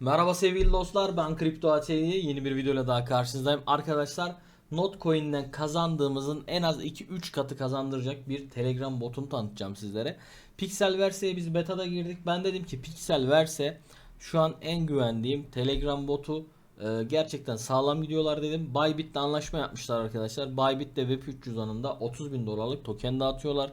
Merhaba sevgili dostlar ben Kripto AT'yi yeni bir videoyla daha karşınızdayım. Arkadaşlar Notcoin'den kazandığımızın en az 2-3 katı kazandıracak bir Telegram botunu tanıtacağım sizlere. Pixelverse'ye biz beta'da girdik. Ben dedim ki Pixelverse şu an en güvendiğim Telegram botu. Ee, gerçekten sağlam gidiyorlar dedim. Bybit'le anlaşma yapmışlar arkadaşlar. Bybit de Web3 alanında 30 bin dolarlık token dağıtıyorlar.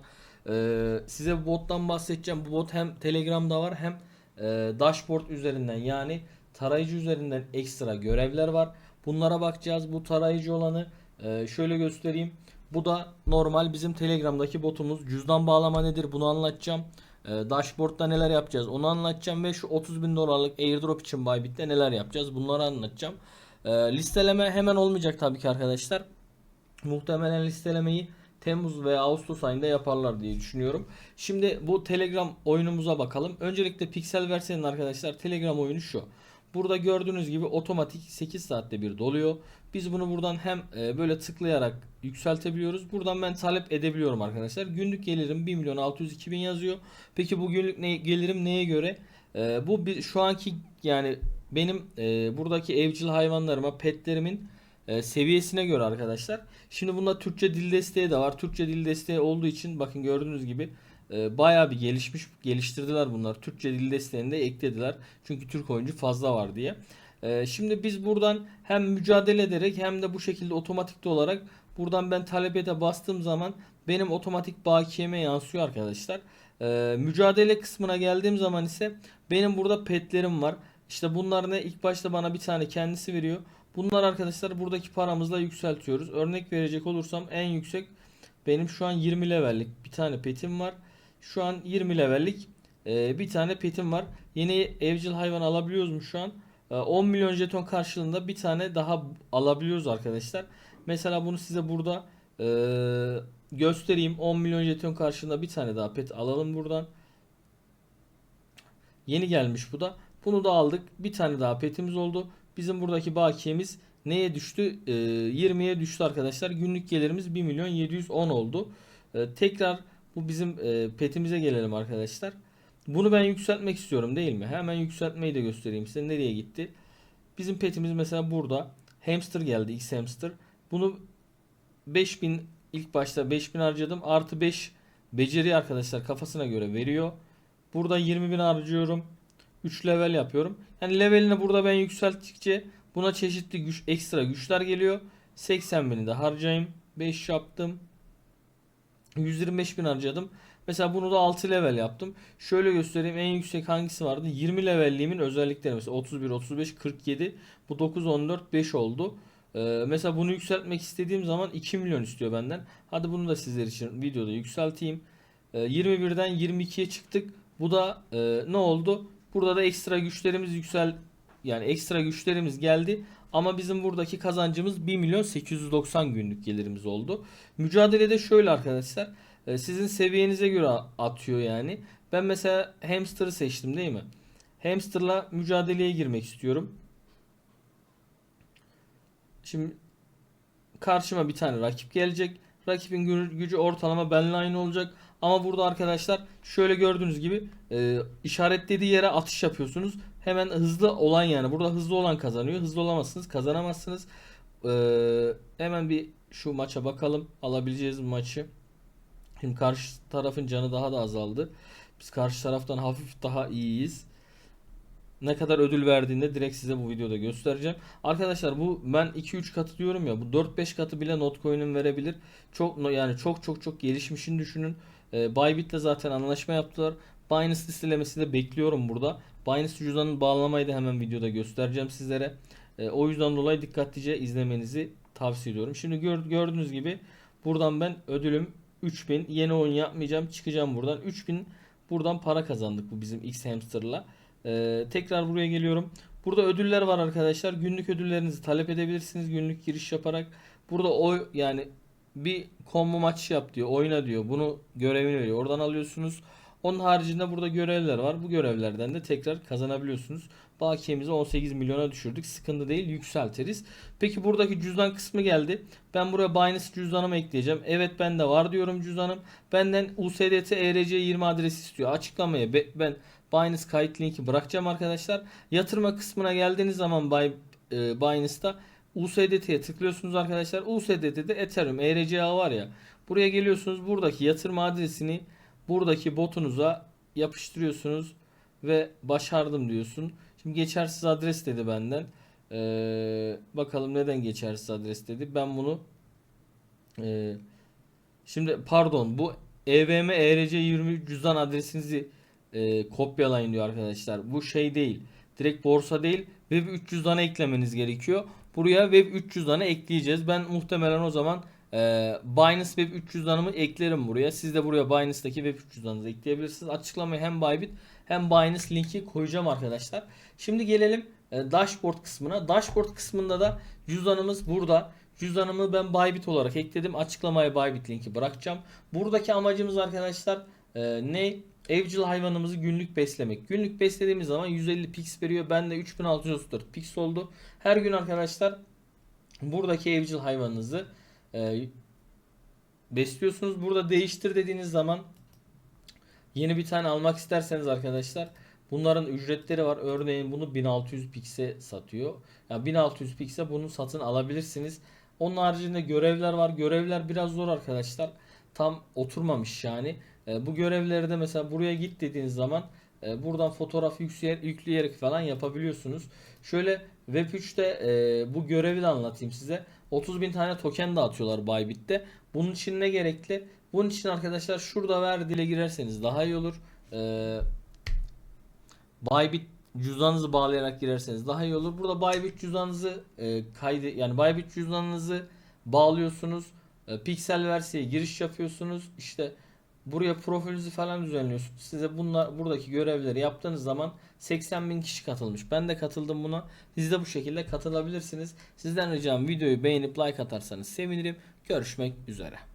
Ee, size bu bottan bahsedeceğim. Bu bot hem Telegram'da var hem e, dashboard üzerinden yani tarayıcı üzerinden ekstra görevler var. Bunlara bakacağız. Bu tarayıcı olanı e, şöyle göstereyim. Bu da normal bizim Telegram'daki botumuz. Cüzdan bağlama nedir bunu anlatacağım. E, dashboard'da neler yapacağız onu anlatacağım ve şu 30 bin dolarlık airdrop için Bybit'te neler yapacağız bunları anlatacağım. E, listeleme hemen olmayacak tabii ki arkadaşlar. Muhtemelen listelemeyi Temmuz veya Ağustos ayında yaparlar diye düşünüyorum. Şimdi bu Telegram oyunumuza bakalım. Öncelikle Pixelverse'nin arkadaşlar Telegram oyunu şu. Burada gördüğünüz gibi otomatik 8 saatte bir doluyor. Biz bunu buradan hem e, böyle tıklayarak yükseltebiliyoruz. Buradan ben talep edebiliyorum arkadaşlar. Günlük gelirim 1 milyon 602 bin yazıyor. Peki bu günlük ne, gelirim neye göre? E, bu bir, şu anki yani benim e, buradaki evcil hayvanlarıma, petlerimin e, seviyesine göre arkadaşlar. Şimdi bunda Türkçe dil desteği de var. Türkçe dil desteği olduğu için bakın gördüğünüz gibi e, bayağı bir gelişmiş geliştirdiler bunlar. Türkçe dil desteğini de eklediler. Çünkü Türk oyuncu fazla var diye. E, şimdi biz buradan hem mücadele ederek hem de bu şekilde otomatikte olarak buradan ben talebete bastığım zaman benim otomatik bakiyeme yansıyor arkadaşlar. E, mücadele kısmına geldiğim zaman ise benim burada petlerim var. İşte bunlar ne? İlk başta bana bir tane kendisi veriyor. Bunlar arkadaşlar buradaki paramızla yükseltiyoruz. Örnek verecek olursam en yüksek benim şu an 20 levellik bir tane petim var. Şu an 20 levellik e, bir tane petim var. Yeni evcil hayvan alabiliyoruz mu şu an? E, 10 milyon jeton karşılığında bir tane daha alabiliyoruz arkadaşlar. Mesela bunu size burada e, göstereyim. 10 milyon jeton karşılığında bir tane daha pet alalım buradan. Yeni gelmiş bu da. Bunu da aldık. Bir tane daha petimiz oldu. Bizim buradaki bakiyemiz neye düştü? Ee, 20'ye düştü arkadaşlar. Günlük gelirimiz 1 milyon 710 oldu. Ee, tekrar bu bizim e, petimize gelelim arkadaşlar. Bunu ben yükseltmek istiyorum değil mi? Hemen yükseltmeyi de göstereyim size. Nereye gitti? Bizim petimiz mesela burada. Hamster geldi. X hamster. Bunu 5000 ilk başta 5000 harcadım. Artı 5 beceri arkadaşlar kafasına göre veriyor. Burada 20.000 harcıyorum. 3 level yapıyorum. Yani levelini burada ben yükselttikçe buna çeşitli güç ekstra güçler geliyor. 80 bini de harcayayım. 5 yaptım. 125 bin harcadım. Mesela bunu da 6 level yaptım. Şöyle göstereyim en yüksek hangisi vardı? 20 levelliğimin özellikleri mesela 31, 35, 47. Bu 9, 14, 5 oldu. Ee, mesela bunu yükseltmek istediğim zaman 2 milyon istiyor benden. Hadi bunu da sizler için videoda yükselteyim. Ee, 21'den 22'ye çıktık. Bu da e, ne oldu? Burada da ekstra güçlerimiz yüksel yani ekstra güçlerimiz geldi. Ama bizim buradaki kazancımız 1 milyon 890 günlük gelirimiz oldu. Mücadelede şöyle arkadaşlar. e, Sizin seviyenize göre atıyor yani. Ben mesela hamster'ı seçtim değil mi? Hamster'la mücadeleye girmek istiyorum. Şimdi karşıma bir tane rakip gelecek. Rakibin gü- gücü ortalama benimle aynı olacak. Ama burada arkadaşlar şöyle gördüğünüz gibi e, işaretlediği yere atış yapıyorsunuz. Hemen hızlı olan yani. Burada hızlı olan kazanıyor. Hızlı olamazsınız. Kazanamazsınız. E, hemen bir şu maça bakalım. Alabileceğiz bu maçı. Şimdi karşı tarafın canı daha da azaldı. Biz karşı taraftan hafif daha iyiyiz. Ne kadar ödül verdiğinde direkt size bu videoda göstereceğim. Arkadaşlar bu ben 2-3 katı diyorum ya bu 4-5 katı bile Notcoin'in verebilir. Çok yani çok çok çok gelişmişini düşünün. Ee, Bybit'le zaten anlaşma yaptılar. Binance listelemesi de bekliyorum burada. Binance cüzdanını bağlamayı da hemen videoda göstereceğim sizlere. Ee, o yüzden dolayı dikkatlice izlemenizi tavsiye ediyorum. Şimdi gör, gördüğünüz gibi buradan ben ödülüm 3000. Yeni oyun yapmayacağım. Çıkacağım buradan. 3000 buradan para kazandık bu bizim X Hamster'la. Ee, tekrar buraya geliyorum. Burada ödüller var arkadaşlar. Günlük ödüllerinizi talep edebilirsiniz. Günlük giriş yaparak. Burada o yani bir combo maç yap diyor. Oyna diyor. Bunu görevini veriyor. Oradan alıyorsunuz. Onun haricinde burada görevler var. Bu görevlerden de tekrar kazanabiliyorsunuz. Bakiyemizi 18 milyona düşürdük. Sıkıntı değil yükseltiriz. Peki buradaki cüzdan kısmı geldi. Ben buraya Binance cüzdanımı ekleyeceğim. Evet bende var diyorum cüzdanım. Benden USDT ERC20 adresi istiyor. Açıklamaya be- ben Binance kayıt linki bırakacağım arkadaşlar. Yatırma kısmına geldiğiniz zaman Bay, e, Binance'ta USDT'ye tıklıyorsunuz arkadaşlar. USDT'de Ethereum ERC ağı var ya. Buraya geliyorsunuz. Buradaki yatırma adresini buradaki botunuza yapıştırıyorsunuz ve başardım diyorsun. Şimdi geçersiz adres dedi benden. Ee, bakalım neden geçersiz adres dedi. Ben bunu e, şimdi pardon bu EVM ERC20 cüzdan adresinizi e, kopyalayın diyor arkadaşlar. Bu şey değil. Direkt borsa değil. Web 300 tane eklemeniz gerekiyor. Buraya Web 300 tane ekleyeceğiz. Ben muhtemelen o zaman e, Binance Web 300 tanımı eklerim buraya. Siz de buraya Binance'daki Web 300 tanınızı ekleyebilirsiniz. Açıklamaya hem Bybit hem Binance linki koyacağım arkadaşlar. Şimdi gelelim e, dashboard kısmına. Dashboard kısmında da cüzdanımız burada. Cüzdanımı ben Bybit olarak ekledim. Açıklamaya Bybit linki bırakacağım. Buradaki amacımız arkadaşlar e, ne? Evcil hayvanımızı günlük beslemek. Günlük beslediğimiz zaman 150 pix veriyor. Bende 3634 pix oldu. Her gün arkadaşlar buradaki evcil hayvanınızı e, besliyorsunuz. Burada değiştir dediğiniz zaman yeni bir tane almak isterseniz arkadaşlar bunların ücretleri var. Örneğin bunu 1600 pix'e satıyor. Yani 1600 pix'e bunu satın alabilirsiniz. Onun haricinde görevler var. Görevler biraz zor arkadaşlar. Tam oturmamış yani. E, bu görevleri de mesela buraya git dediğiniz zaman e, buradan fotoğraf yükleyerek, falan yapabiliyorsunuz. Şöyle Web3'te e, bu görevi de anlatayım size. 30 bin tane token dağıtıyorlar Bybit'te. Bunun için ne gerekli? Bunun için arkadaşlar şurada ver dile girerseniz daha iyi olur. E, Bybit cüzdanınızı bağlayarak girerseniz daha iyi olur. Burada Bybit cüzdanınızı e, kaydı yani Bybit cüzdanınızı bağlıyorsunuz. E, Pixel versiye giriş yapıyorsunuz. İşte buraya profilinizi falan düzenliyorsunuz. Size bunlar buradaki görevleri yaptığınız zaman 80 bin kişi katılmış. Ben de katıldım buna. Siz de bu şekilde katılabilirsiniz. Sizden ricam videoyu beğenip like atarsanız sevinirim. Görüşmek üzere.